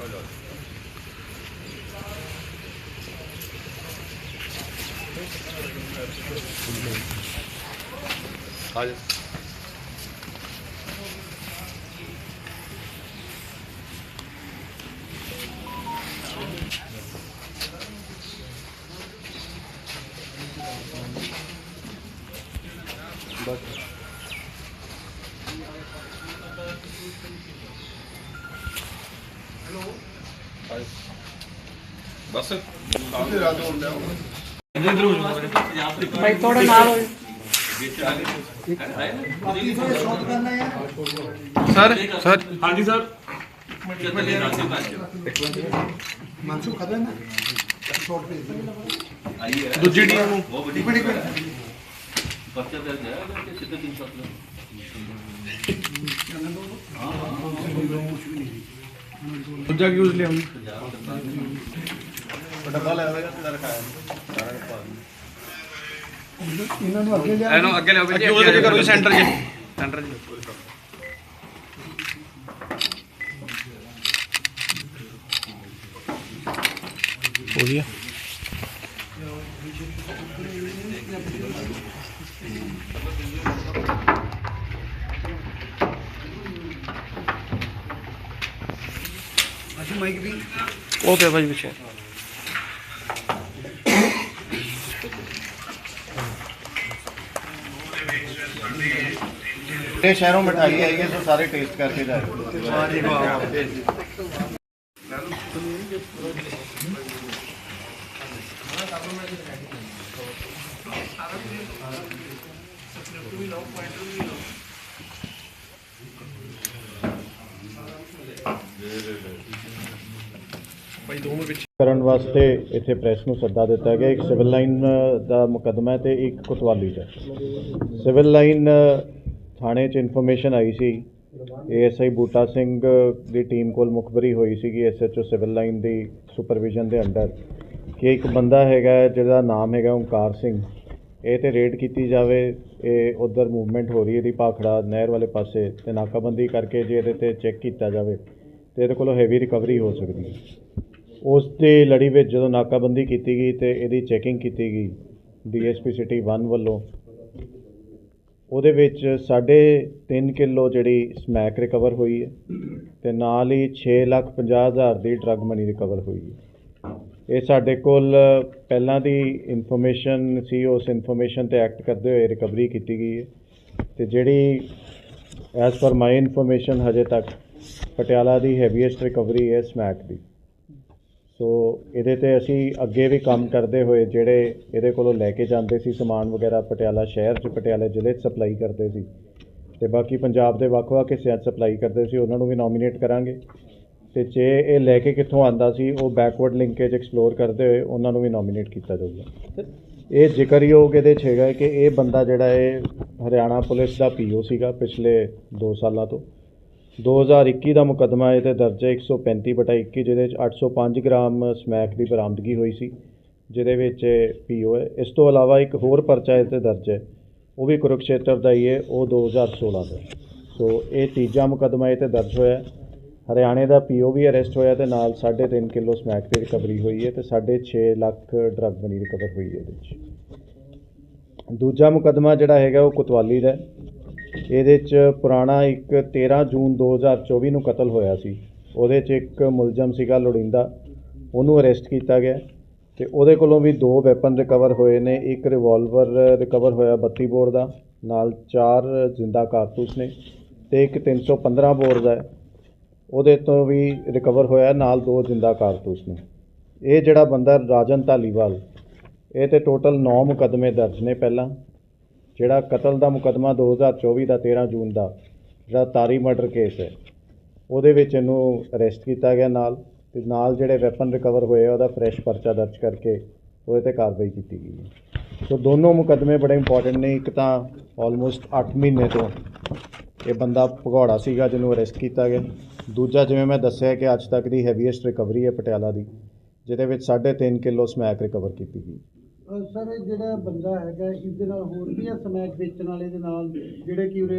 ਆ ਜਾ ਬਸ ਹੈਲੋ ਬਸ। ਭਾਈ ਥੋੜਾ ਨਾਲ ਹੋਏ ਸਰ ਸਰ ਹਾਂਜੀ ਸਰ ਮਾਨਸੂ ਖਦਰ ਨਾ ਸ਼ਾਰਟ ਪੇਜ ਦੂਜੀ ਟੀਮ ਨੂੰ। ਇੱਕ ਮਿੰਟ ਇੱਕ ਮਿੰਟ। ਦੂਜਾ ਕਿਉਂ ਲਿਆ ਇਹਨਾਂ? ਨੂੰ ਅੱਗੇ ਲਿਆ। ਇਹਨੂੰ ਅੱਗੇ ਲਿਆਓ ਅੱਗੇ ਉਹਦੇ ਕਰੋ ਸੈਂਟਰ 'ਚ। ਸੈਂਟਰ 'ਚ। ਹੋ ਗਿਆ ਅਸੀਂ ਮਾਈਕ ਵੀ ਓਕੇ ਭਾਈ ਪਿੱਛੇ ਇਹ ਸ਼ਹਿਰੋਂ ਮਠਾਈ ਆਈ ਹੈ ਸੋ ਸਾਰੇ ਟੇਸਟ ਕਰਕੇ ਜਾਓ ਕਰਨ ਵਾਸਤੇ ਇੱਥੇ ਪ੍ਰੈਸ ਨੂੰ ਸੱਦਾ ਦਿੱਤਾ ਗਿਆ। ਇੱਕ ਸਿਵਲ ਲਾਈਨ ਦਾ ਮੁਕੱਦਮਾ ਹੈ ਤੇ ਇੱਕ ਕੋਤਵਾਲੀ ਦਾ। ਸਿਵਲ ਲਾਈਨ ਥਾਣੇ 'ਚ ਇਨਫੋਰਮੇਸ਼ਨ ਆਈ ਸੀ। ਏਐਸਆਈ ਬੂਟਾ ਸਿੰਘ ਦੀ ਟੀਮ ਕੋਲ ਮੁਖਬਰੀ ਹੋਈ ਸੀਗੀ ਐਸਐਚਓ ਸਿਵਲ ਲਾਈਨ ਦੀ ਸੁਪਰਵਿਜ਼ਨ ਦੇ ਅੰਡਰ ਕਿ ਇੱਕ ਬੰਦਾ ਹੈਗਾ, ਜਿਹਦਾ ਨਾਮ ਹੈਗਾ ਓਮਕਾਰ ਸਿੰਘ। ਇਹ ਤੇ ਰੇਡ ਕੀਤੀ ਜਾਵੇ, ਇਹ ਉਧਰ ਮੂਵਮੈਂਟ ਹੋ ਰਹੀ ਹੈ ਇਹਦੀ ਭਾਖੜਾ ਨਹਿਰ ਵਾਲੇ ਪਾਸੇ ਤੇ ਨਾਕਾਬੰਦੀ ਕਰਕੇ ਜੇ ਇਹਦੇ ਤੇ ਚੈੱਕ ਕੀਤਾ ਜਾਵੇ ਤੇ ਇਹਦੇ ਕੋਲੋਂ ਹੈਵੀ ਰਿਕਵਰੀ ਹੋ ਸਕਦੀ ਹੈ। ਉਸ ਦੀ ਲੜੀ ਵਿੱਚ ਜਦੋਂ ਨਾਕਾਬੰਦੀ ਕੀਤੀ ਗਈ ਤੇ ਇਹਦੀ ਚੈਕਿੰਗ ਕੀਤੀ ਗਈ ਡੀਐਸਪੀ ਸਿਟੀ 1 ਵੱਲੋਂ, ਉਹਦੇ ਵਿੱਚ ਸਾਢੇ ਤਿੰਨ ਕਿਲੋ ਜਿਹੜੀ ਸਮੈਕ ਰਿਕਵਰ ਹੋਈ ਹੈ ਤੇ ਨਾਲ ਹੀ 6 ਲੱਖ ਪੰਜਾਹ ਹਜ਼ਾਰ ਦੀ ਡਰੱਗ ਮਨੀ ਰਿਕਵਰ ਹੋਈ ਹੈ। ਇਹ ਸਾਡੇ ਕੋਲ ਪਹਿਲਾਂ ਦੀ ਇਨਫੋਰਮੇਸ਼ਨ ਸੀ, ਉਸ ਇਨਫੋਰਮੇਸ਼ਨ ਤੇ ਐਕਟ ਕਰਦੇ ਹੋਏ ਰਿਕਵਰੀ ਕੀਤੀ ਗਈ ਹੈ ਤੇ ਜਿਹੜੀ ਐਸ ਪਰ ਮਾਈ ਇਨਫੋਰਮੇਸ਼ਨ ਹਜੇ ਤੱਕ ਪਟਿਆਲਾ ਦੀ ਹੈਵੀਐਸਟ ਰਿਕਵਰੀ ਹੈ ਸਮੈਕ ਦੀ। ਸੋ ਇਹਦੇ ਤੇ ਅਸੀਂ ਅੱਗੇ ਵੀ ਕੰਮ ਕਰਦੇ ਹੋਏ ਜਿਹੜੇ ਇਹਦੇ ਕੋਲੋਂ ਲੈ ਕੇ ਜਾਂਦੇ ਸੀ ਸਮਾਨ ਵਗੈਰਾ, ਪਟਿਆਲਾ ਸ਼ਹਿਰ 'ਚ, ਪਟਿਆਲਾ ਜ਼ਿਲ੍ਹੇ 'ਚ ਸਪਲਾਈ ਕਰਦੇ ਸੀ। ਤੇ ਬਾਕੀ ਪੰਜਾਬ ਦੇ ਵੱਖ-ਵੱਖ ਹਿੱਸਿਆਂ 'ਚ ਸਪਲਾਈ ਕਰਦੇ ਸੀ, ਉਹਨਾਂ ਨੂੰ ਵੀ ਨੋਮੀਨੇਟ ਕਰਾਂਗੇ। ਤੇ ਜੇ ਇਹ ਲੈ ਕੇ ਕਿੱਥੋਂ ਆਂਦਾ ਸੀ, ਉਹ ਬੈਕਵਰਡ ਲਿੰਕੇਜ ਐਕਸਪਲੋਰ ਕਰਦੇ ਹੋਏ ਉਹਨਾਂ ਨੂੰ ਵੀ ਨੋਮੀਨੇਟ ਕੀਤਾ ਜਾਊਗਾ। ਇਹ ਜ਼ਿਕਰਯੋਗ ਇਹਦੇ 'ਚ ਹੈਗਾ ਕਿ ਇਹ ਬੰਦਾ ਜਿਹੜਾ ਇਹ ਹਰਿਆਣਾ ਪੁਲਿਸ ਦਾ ਪੀਓ ਸੀਗਾ ਪਿਛਲੇ 2 ਸਾਲਾਂ ਤੋਂ। 2021 ਦਾ ਮੁਕੱਦਮਾ ਇਹ ਤੇ ਦਰਜ ਹੈ 135 ਬਟਾ 21 ਜਿਹਦੇ ਵਿੱਚ 805 ਗ੍ਰਾਮ ਸਮੈਕ ਦੀ ਬਰਾਮਦਗੀ ਹੋਈ ਸੀ, ਜਿਹਦੇ ਵਿੱਚ ਪੀਓ ਹੈ। ਇਸ ਤੋਂ ਇਲਾਵਾ ਇੱਕ ਹੋਰ ਪਰਚਾ ਇਹ ਤੇ ਦਰਜ ਹੈ, ਉਹ ਵੀ ਕੁਰੂਕਸ਼ੇਤਰ ਦਾ ਹੀ ਹੈ, ਉਹ 2016 ਦਾ। ਸੋ ਇਹ ਤੀਜਾ ਮੁਕੱਦਮਾ ਇਹ ਤੇ ਦਰਜ ਹੋਇਆ ਹਰਿਆਣੇ ਦਾ ਪੀਓ ਵੀ ਅਰੈਸਟ ਹੋਇਆ ਤੇ ਨਾਲ 3.5 ਕਿਲੋ ਸਮੈਕ ਦੀ ਰਿਕਵਰੀ ਹੋਈ ਹੈ ਤੇ 6.5 ਲੱਖ ਡਰੱਗ ਮਨੀ ਰਿਕਵਰ ਹੋਈ ਹੈ ਇਹਦੇ ਵਿੱਚ। ਦੂਜਾ ਮੁਕੱਦਮਾ ਜਿਹੜਾ ਹੈਗਾ ਉਹ ਕੁਤਵਾਲੀ ਦਾ ਇਹਦੇ 'ਚ ਪੁਰਾਣਾ ਇੱਕ 13 ਜੂਨ 2024 ਨੂੰ ਕਤਲ ਹੋਇਆ ਸੀ। ਉਹਦੇ 'ਚ ਇੱਕ ਮੁਲਜ਼ਮ ਸੀਗਾ ਲੋੜਿੰਦਾ, ਉਹਨੂੰ ਅਰੈਸਟ ਕੀਤਾ ਗਿਆ ਤੇ ਉਹਦੇ ਕੋਲੋਂ ਵੀ ਦੋ ਵੈਪਨ ਰਿਕਵਰ ਹੋਏ ਨੇ, ਇੱਕ ਰਿਵਾਲਵਰ ਰਿਕਵਰ ਹੋਇਆ 32 ਬੋਰ ਦਾ, ਨਾਲ ਚਾਰ ਜ਼ਿੰਦਾ ਕਾਰਤੂਸ ਨੇ ਤੇ ਇੱਕ 315 ਬੋਰ ਦਾ ਉਹਦੇ ਤੋਂ ਵੀ ਰਿਕਵਰ ਹੋਇਆ, ਨਾਲ ਦੋ ਜ਼ਿੰਦਾ ਕਾਰਤੂਸ ਨੇ। ਇਹ ਜਿਹੜਾ ਬੰਦਾ ਰਾਜਨ ਧਾਲੀਵਾਲ, ਇਹ ਤੇ ਟੋਟਲ 9 ਮੁਕੱਦਮੇ ਦਰਜ ਨੇ ਪਹਿਲਾਂ। ਜਿਹੜਾ ਕਤਲ ਦਾ ਮੁਕੱਦਮਾ 2024 ਦਾ 13 ਜੂਨ ਦਾ, ਜਿਹੜਾ ਤਾਰੀ ਮਰਡਰ ਕੇਸ ਹੈ, ਉਹਦੇ ਵਿੱਚ ਇਹਨੂੰ ਅਰੈਸਟ ਕੀਤਾ ਗਿਆ ਨਾਲ ਤੇ ਨਾਲ ਜਿਹੜੇ ਵੈਪਨ ਰਿਕਵਰ ਹੋਏ ਆ, ਉਹਦਾ ਫਰੈਸ਼ ਪਰਚਾ ਦਰਜ ਕਰਕੇ ਉਹਦੇ ਤੇ ਕਾਰਵਾਈ ਕੀਤੀ ਗਈ ਹੈ। ਸੋ ਦੋਨੋਂ ਮੁਕੱਦਮੇ ਬੜੇ ਇੰਪੋਰਟੈਂਟ ਨੇ, ਇੱਕ ਤਾਂ ਆਲਮੋਸਟ 8 ਮਹੀਨੇ ਤੋਂ ਇਹ ਬੰਦਾ ਭਗੌੜਾ ਸੀਗਾ ਜਿਹਨੂੰ ਅਰੈਸਟ ਕੀਤਾ ਗਿਆ। ਦੂਜਾ ਜਿਵੇਂ ਮੈਂ ਦੱਸਿਆ ਕਿ ਅੱਜ ਤੱਕ ਦੀ ਹੈਵੀਐਸਟ ਰਿਕਵਰੀ ਹੈ ਪਟਿਆਲਾ ਦੀ, ਜਿਹਦੇ ਵਿੱਚ 3.5 ਕਿਲੋ ਸਮੈਕ ਰਿਕਵਰ ਕੀਤੀ ਗਈ। ਸਰ, ਜਿਹੜਾ ਬੰਦਾ ਹੈਗਾ, ਇਸ ਦੇ ਨਾਲ ਹੋਰ ਵੀ ਆ ਸਮੈਕ ਵੇਚਣ ਵਾਲੇ ਦੇ ਨਾਲ, ਜਿਹੜੇ ਕਿ ਉਰੇ